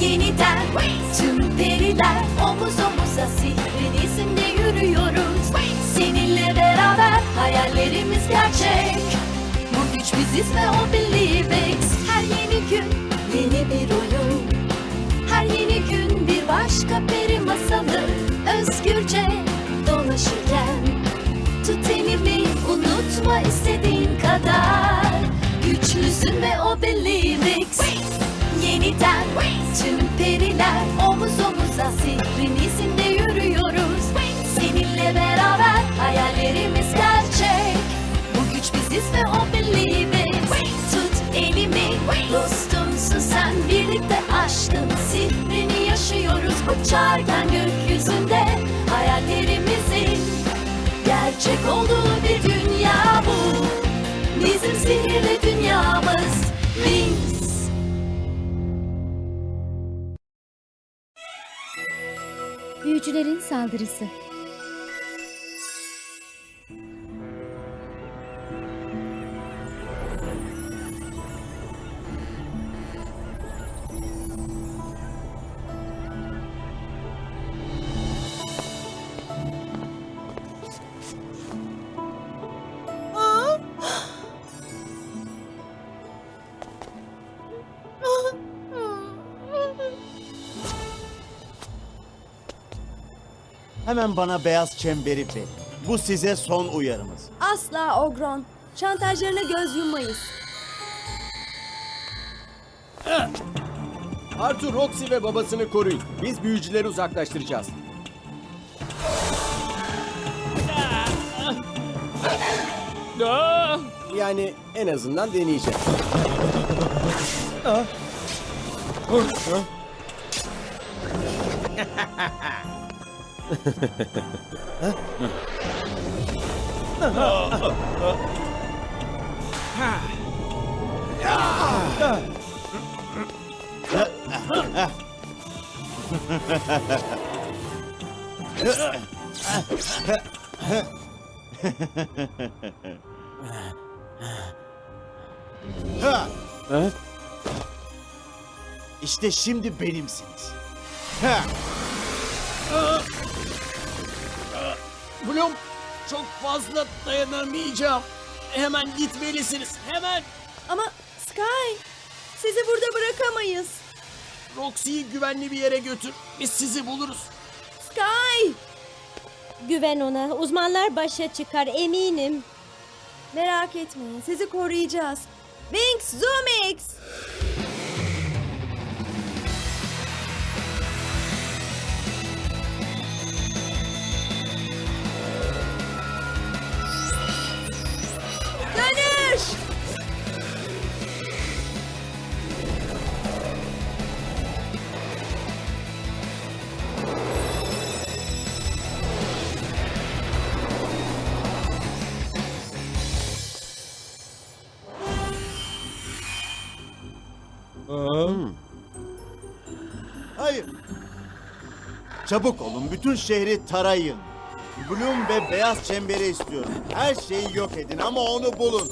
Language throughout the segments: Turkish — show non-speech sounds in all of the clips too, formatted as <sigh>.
Yeniden. Tüm periler omuz omuza sihrin izinde yürüyoruz. Seninle beraber hayallerimiz gerçek. Bu güç biziz ve o Believex Her yeni gün yeni bir oyun. Her yeni gün bir başka peri masalı. Özgürce dolaşırken Tut elimi unutma istediğin kadar. Güçlüsün ve o Believex Yeniden tüm periler omuz omuza sihrin izinde yürüyoruz. Seninle beraber hayallerimiz gerçek. Bu güç biziz ve o Believex Tut elimi dostumsun sen birlikte aşkın sihrini yaşıyoruz Uçarken gökyüzünde. Hayallerimizin Gerçek olduğu bir dünya bu. Bizim sihirli Büyücülerin saldırısı. Hemen bana beyaz çemberi verin. Bu size son uyarımız. Asla Ogron. Şantajlarına göz yummayız. Arthur, Roxy ve babasını koruyun. Biz büyücüleri uzaklaştıracağız. Yani en azından deneyeceğiz. İşte şimdi benimsiniz. Ha! Bloom, çok fazla dayanamayacağım. Hemen gitmelisiniz. Hemen. Ama Sky, sizi burada bırakamayız. Roxy'yi güvenli bir yere götür. Biz sizi buluruz. Sky! Güven ona. Uzmanlar başa çıkar eminim. Merak etmeyin, sizi koruyacağız. Wings Zoomix! Çabuk olun, bütün şehri tarayın. Bloom ve beyaz çemberi istiyorum. Her şeyi yok edin ama onu bulun.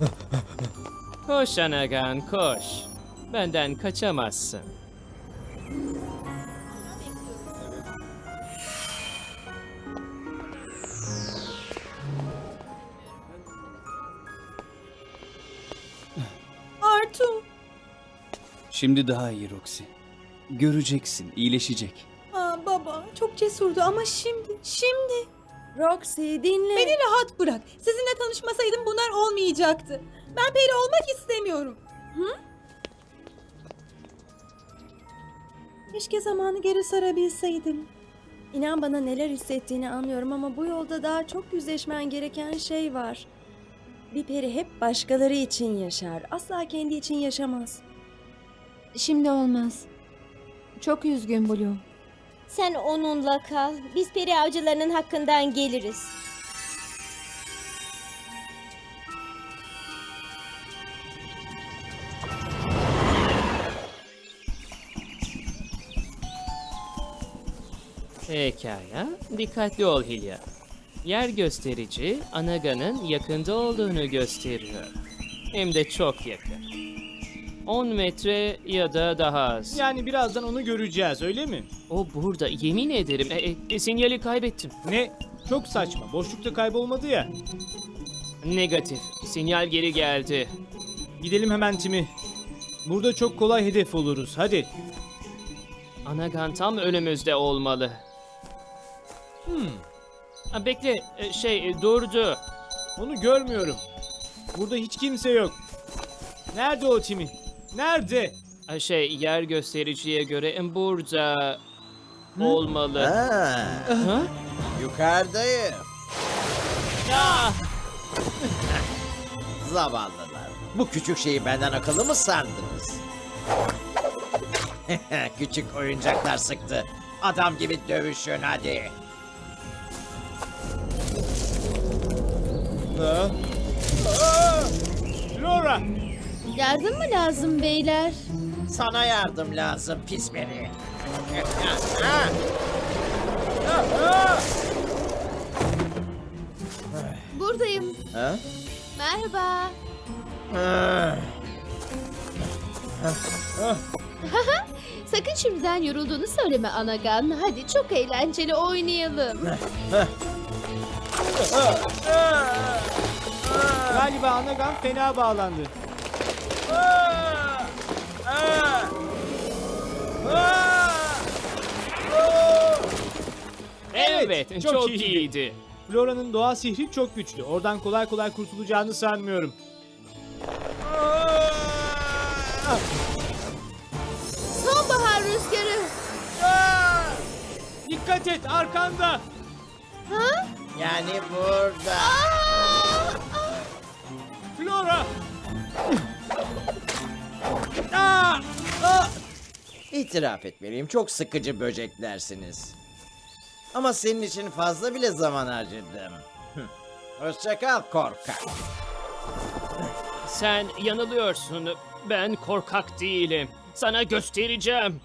<laughs> Koş Anagan koş. Benden kaçamazsın. Artu! Şimdi daha iyi Roxy. Göreceksin, iyileşecek. Baba, çok cesurdu ama şimdi, şimdi. Roxy dinle. Beni rahat bırak. Sizinle tanışmasaydım bunlar olmayacaktı. Ben peri olmak istemiyorum. Keşke zamanı geri sarabilseydim. İnan bana neler hissettiğini anlıyorum ama bu yolda daha çok yüzleşmen gereken şey var. Bir peri hep başkaları için yaşar. Asla kendi için yaşamaz. Şimdi olmaz. Çok üzgün Blue. Sen onunla kal. Biz peri avcılarının hakkından geliriz. Pekala. Dikkatli ol Hilya. Yer gösterici Anaga'nın yakında olduğunu gösteriyor. Hem de çok yakın. 10 metre ya da daha az. Yani birazdan onu göreceğiz öyle mi? O burada yemin ederim. E, e, sinyali kaybettim. Ne? Çok saçma. Boşlukta kaybolmadı ya. Negatif. Sinyal geri geldi. Gidelim hemen Timi. Burada çok kolay hedef oluruz. Hadi. Anagan tam önümüzde olmalı. Hmm. Ha, bekle. e, şey e, durdu. Onu görmüyorum. Burada hiç kimse yok. Nerede o Timi? Nerede? Ha, şey yer göstericiye göre e, burada olmalı. Ha? Yukarıdayım. Ya! <laughs> Zavallılar. Bu küçük şeyi benden akıllı mı sandınız? <laughs> küçük oyuncaklar sıktı. Adam gibi dövüşün hadi. Flora! Yardım mı lazım beyler? Sana yardım lazım pis beni. Buradayım. Ha? Merhaba. <laughs> Sakın şimdiden yorulduğunu söyleme Anagan. Hadi çok eğlenceli oynayalım. Galiba Anagan fena bağlandı. Evet, çok, çok iyiydi. iyiydi. Flora'nın doğa sihri çok güçlü. Oradan kolay kolay kurtulacağını sanmıyorum. Sonbahar rüzgarı. Dikkat et arkanda. Yani burada. Flora! Aa! Aa! İtiraf etmeliyim çok sıkıcı böceklersiniz. Ama senin için fazla bile zaman harcadım. Hı. Hoşça kal korkak. Sen yanılıyorsun. Ben korkak değilim. Sana göstereceğim.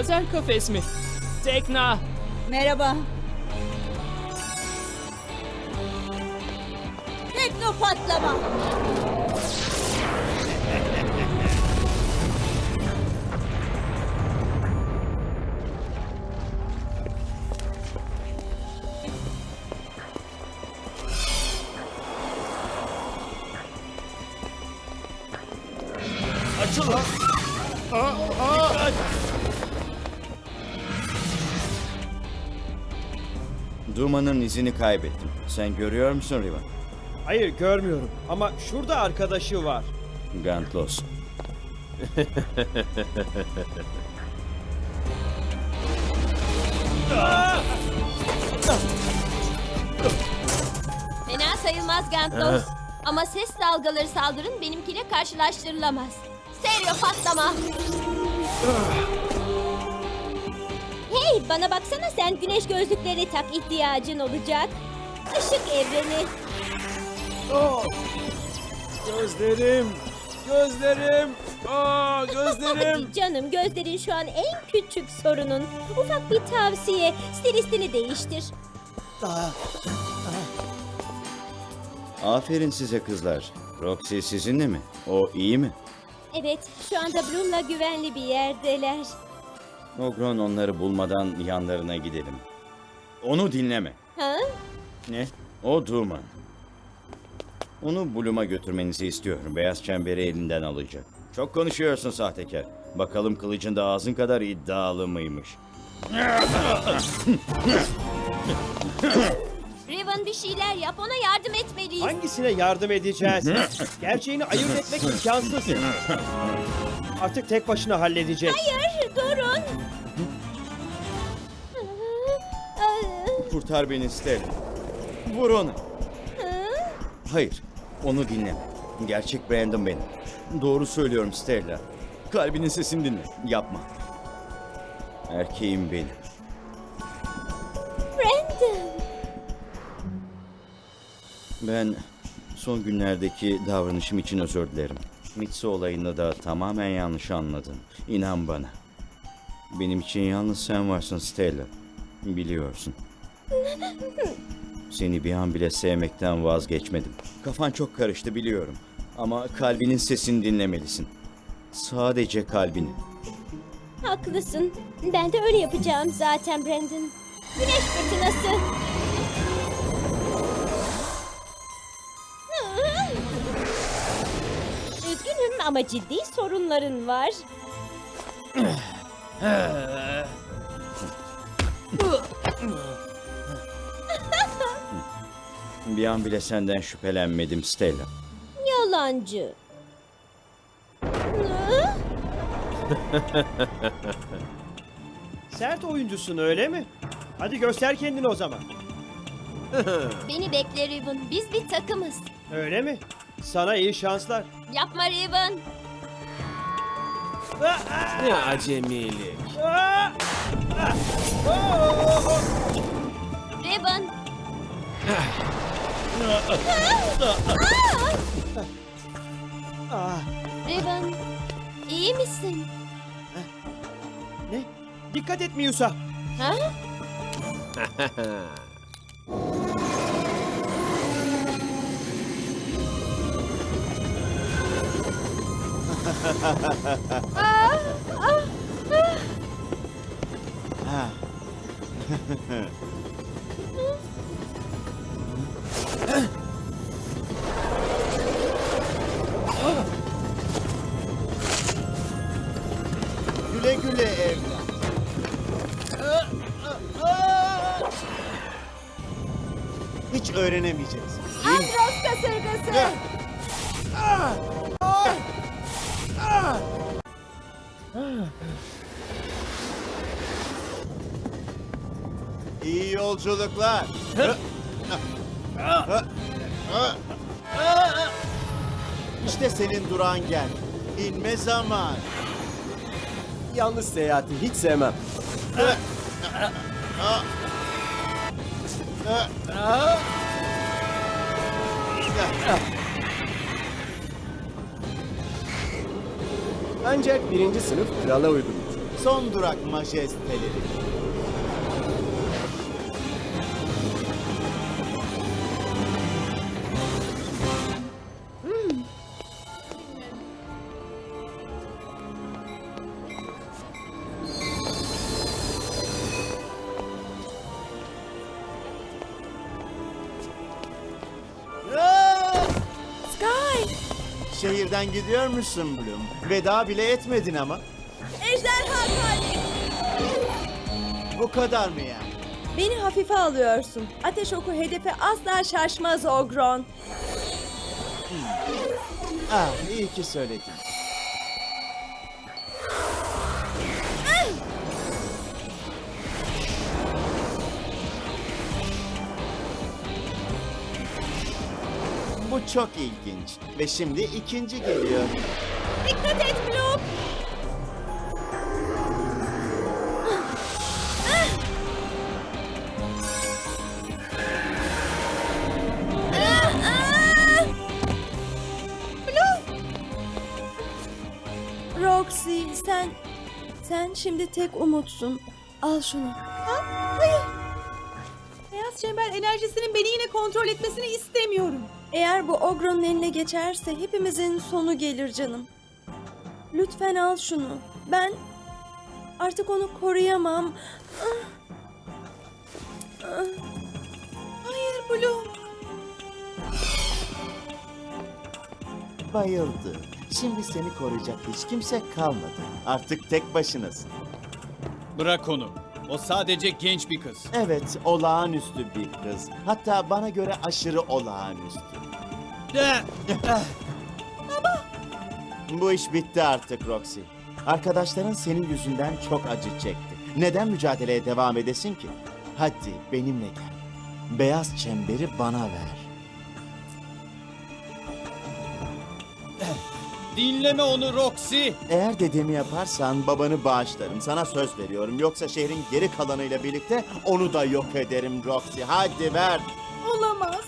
Lazer kafes mi? Tekna. Merhaba. Duma'nın izini kaybettim. Sen görüyor musun Riva? Hayır görmüyorum ama şurada arkadaşı var. Gantlos. Fena sayılmaz Gantlos. Ama ses dalgaları saldırın benimkiyle karşılaştırılamaz. Stereo patlama. Hey bana baksana sen güneş gözlükleri tak ihtiyacın olacak. Işık evreni. Gözlerim. Gözlerim. Aa, gözlerim. Hadi <laughs> canım gözlerin şu an en küçük sorunun. Ufak bir tavsiye. Stilistini değiştir. Aferin size kızlar. Roxy sizinle mi? O iyi mi? Evet şu anda Bloom'la güvenli bir yerdeler. Ogron onları bulmadan yanlarına gidelim. Onu dinleme. Ha? Ne? O Duma. Onu Bloom'a götürmenizi istiyorum. Beyaz çemberi elinden alacak. Çok konuşuyorsun sahtekar. Bakalım kılıcında ağzın kadar iddialı mıymış? Riven bir şeyler yap ona yardım etmeliyiz. Hangisine yardım edeceğiz? Gerçeğini ayırt etmek imkansız. Artık tek başına halledecek. Hayır Kurtar beni Stella. Vur onu. Hayır, onu dinleme. Gerçek Brandon benim. Doğru söylüyorum Stella. Kalbinin sesini dinle. Yapma. Erkeğim benim. Brandon. Ben son günlerdeki davranışım için özür dilerim. Mitsu olayını da tamamen yanlış anladın. İnan bana. Benim için yalnız sen varsın Stella. Biliyorsun. Seni bir an bile sevmekten vazgeçmedim. Kafan çok karıştı biliyorum. Ama kalbinin sesini dinlemelisin. Sadece kalbini. Haklısın. Ben de öyle yapacağım zaten Brandon. Güneş fırtınası. Üzgünüm ama ciddi sorunların var. <laughs> Bir an bile senden şüphelenmedim Stella. Yalancı. <laughs> Sert oyuncusun öyle mi? Hadi göster kendini o zaman. <laughs> Beni bekle Riven. Biz bir takımız. Öyle mi? Sana iyi şanslar. Yapma Riven. <laughs> Ne acemilik. Riven. Ah, Riven. iyi misin? ne? Dikkat et Miusa. Ha? <laughs> Güle güle evlat. Hiç öğrenemeyeceksin. Andros kasırgası. İyi yolculuklar. İşte senin durağın gel. İnme zaman. Yalnız seyahati hiç sevmem. Ancak birinci sınıf krala uygun. Son durak majesteleri. Şehirden gidiyor musun Bloom? Veda bile etmedin ama. Ejderha kalbi. Bu kadar mı yani? Beni hafife alıyorsun. Ateş oku hedefe asla şaşmaz Ogron. Ah, iyi ki söyledin. Bu çok ilginç. Ve şimdi ikinci geliyor. Dikkat et Bloom. Roxy sen sen şimdi tek umutsun. Al şunu. Ha? Hayır. Beyaz çember enerjisinin beni yine kontrol etmesini istemiyorum. Eğer bu Ogron'un eline geçerse hepimizin sonu gelir canım. Lütfen al şunu. Ben artık onu koruyamam. Hayır Blue. Bayıldı. Şimdi seni koruyacak hiç kimse kalmadı. Artık tek başınasın. Bırak onu. O sadece genç bir kız. Evet, olağanüstü bir kız. Hatta bana göre aşırı olağanüstü. Bu iş bitti artık Roxy. Arkadaşların senin yüzünden çok acı çekti. Neden mücadeleye devam edesin ki? Hadi benimle gel. Beyaz çemberi bana ver. Dinleme onu Roxy. Eğer dediğimi yaparsan babanı bağışlarım. Sana söz veriyorum. Yoksa şehrin geri kalanıyla birlikte onu da yok ederim Roxy. Hadi ver. Olamaz.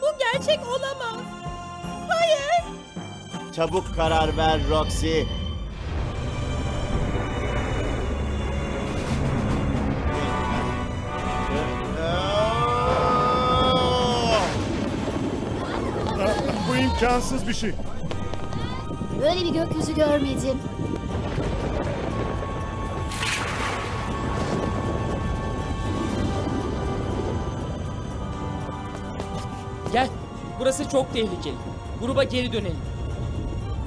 Bu gerçek olamaz. Hayır. Çabuk karar ver Roxy. Bu imkansız bir şey. Böyle bir gökyüzü görmedim. Gel. Burası çok tehlikeli. Gruba geri dönelim.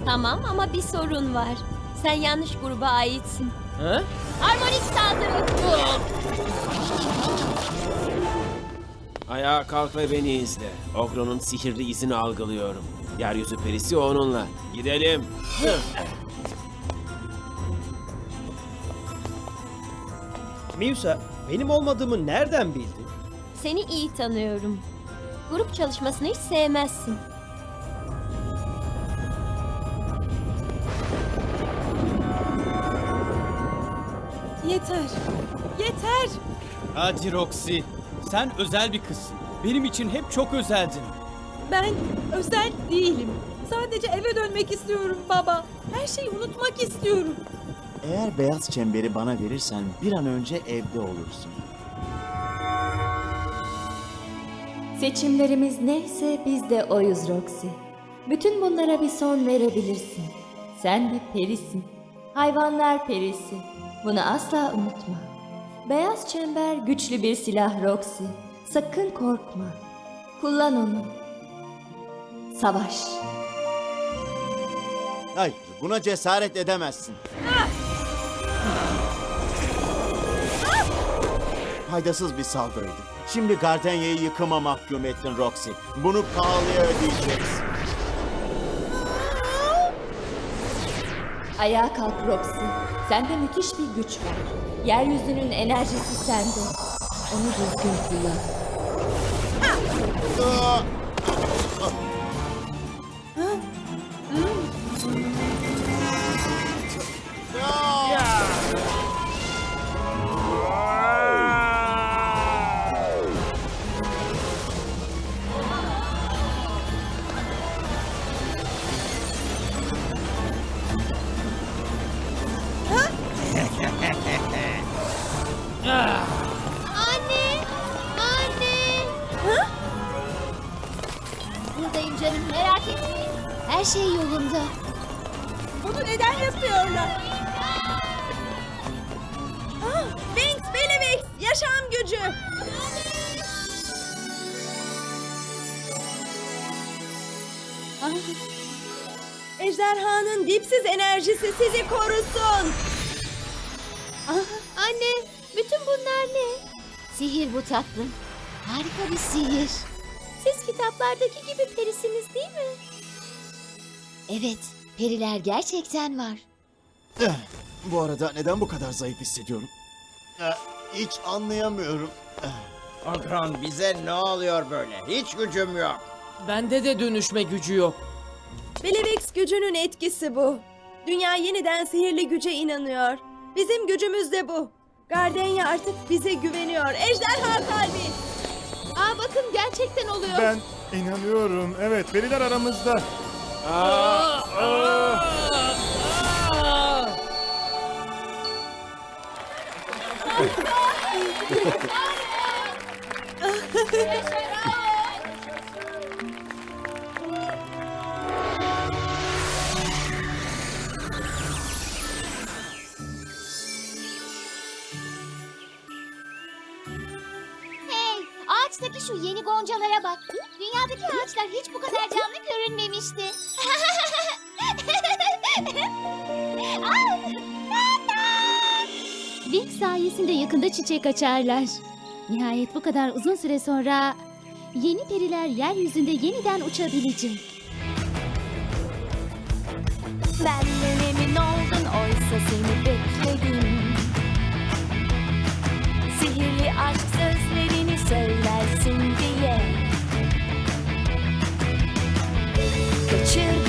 Tamam ama bir sorun var. Sen yanlış gruba aitsin. Ha? Harmonik saldırı. Ayağa kalk ve beni izle. Ogron'un sihirli izini algılıyorum. Yeryüzü perisi onunla. Gidelim. Miusa, benim olmadığımı nereden bildin? Seni iyi tanıyorum. Grup çalışmasını hiç sevmezsin. Yeter. Yeter. Hadi Roxy. Sen özel bir kızsın. Benim için hep çok özeldin. Ben özel değilim. Sadece eve dönmek istiyorum baba. Her şeyi unutmak istiyorum. Eğer beyaz çemberi bana verirsen bir an önce evde olursun. Seçimlerimiz neyse biz de oyuz Roxy. Bütün bunlara bir son verebilirsin. Sen bir perisin. Hayvanlar perisi. Bunu asla unutma. Beyaz çember güçlü bir silah Roxy. Sakın korkma. Kullan onu. Savaş. Hayır, buna cesaret edemezsin. Faydasız bir saldırıydı. Şimdi Gardenya'yı yıkıma mahkum ettin Roxy. Bunu pahalıya ödeyeceksin. Ayağa kalk Roxy. Sende müthiş bir güç var. Yeryüzünün enerjisi sende. Onu düzgün kullan. Anne! Her şey yolunda. Bunu neden yapıyorlar? Ah, Wings, Belly yaşam gücü. Ah, Ejderhanın dipsiz enerjisi sizi korusun. Anne, bütün bunlar ne? Sihir bu tatlım. Harika bir sihir. Siz kitaplardaki gibi perisiniz değil mi? Evet, periler gerçekten var. Eh, Bu arada neden bu kadar zayıf hissediyorum? Eh, Hiç anlayamıyorum. Eh, bize ne oluyor böyle? Hiç gücüm yok. Bende de dönüşme gücü yok. Belivix gücünün etkisi bu. Dünya yeniden sihirli güce inanıyor. Bizim gücümüz de bu. Gardenya artık bize güveniyor. Ejderha kalbi. Aa bakın gerçekten oluyor. Ben inanıyorum. Evet, veriler aramızda. Hey, <laughs> <laughs> ağaçtaki şu yeni goncalara bak. Dünyadaki ağaçlar hiç bu kadar canlı görünmemişti. <laughs> Wing sayesinde yakında çiçek açarlar. Nihayet bu kadar uzun süre sonra yeni periler yeryüzünde yeniden uçabilecek. Benden emin oldun oysa seni bekledim. Sihirli aşk söz Kaçırdım